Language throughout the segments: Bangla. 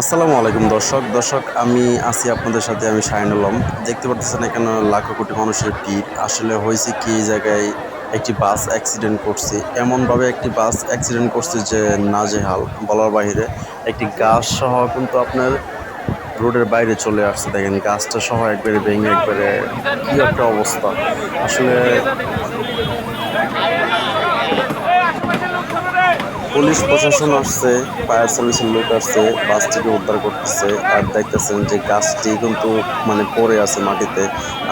আসসালামু আলাইকুম দর্শক। দর্শক, আমি আছি আপনাদের সাথে, আমি শাহিনুল আলম। দেখতে পাচ্ছেন এখানে লাখো কোটি মানুষের ভিড়। আসলে হয়েছে কি জায়গায় একটি বাস অ্যাক্সিডেন্ট করছে। এমনভাবে একটি বাস অ্যাক্সিডেন্ট করছে যে নাজেহাল বলার বাইরে একটি গাছ সহ কিন্তু আপনার রোডের বাইরে চলে আসছে। দেখেন, গাছটা সহ একবারে ভেঙে একবারে কি একটা অবস্থা। আসলে পুলিশ প্রশাসন আসছে, ফায়ার সার্ভিসের লোক আসছে, বাসটিকে উদ্ধার করতেছে আর দেখতেছেন যে গাছটি কিন্তু মানে পড়ে আছে মাটিতে।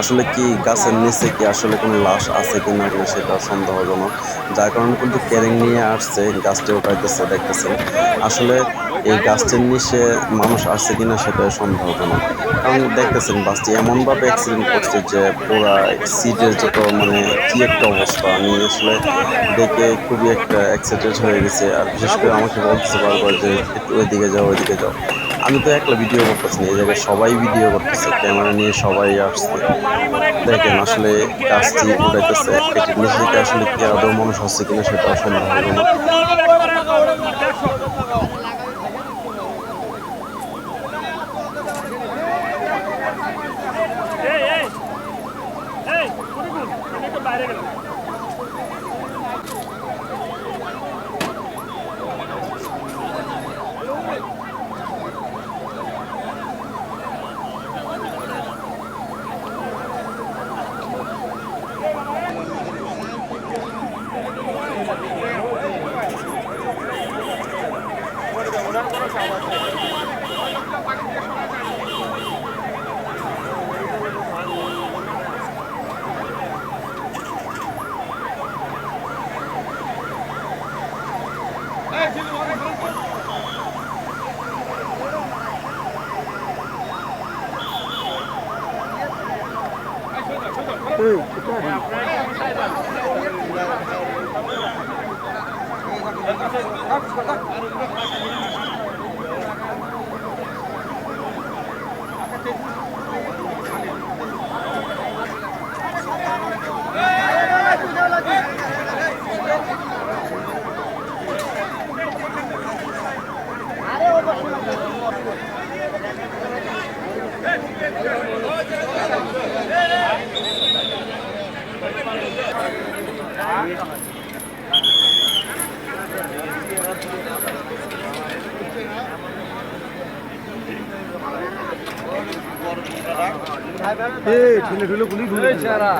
আসলে কি গাছের নিচে কি আসলে কোনো লাশ আছে কি না কিনা সেটা সন্দেহজনক। যার কারণে কিন্তু ক্যারিং নিয়ে আসছে, গাছটি উঠাইতেছে, দেখতেছেন। আসলে এই গাছটির নিচে মানুষ আসছে কিনা সেটা সন্দেহজনক কারণ দেখতেছেন বাসটি এমনভাবে অ্যাক্সিডেন্ট করছে যে পুরা সিটের যত মানে কি একটা অবস্থা। আমি আসলে দেখে খুবই একটা এক্সাইটেড হয়ে গেছে। আর বিশেষ করে আমাকে বলতেছে বারবার যে একটু ওইদিকে যাও ওইদিকে যাও। আমি তো একলা ভিডিও করতেছি না, এই জায়গায় সবাই ভিডিও করতেছে ক্যামেরা নিয়ে সবাই আসছে। দেখেন আসলে গাছটি নিচে আসলে কি আদৌ মানুষ হচ্ছে কিনা সেটা সন্দেহ হবে না এই এই এই কুড়িগুণ আমি তো বাইরে ঠুলে ঠুলে গুলি ঠুলে সারা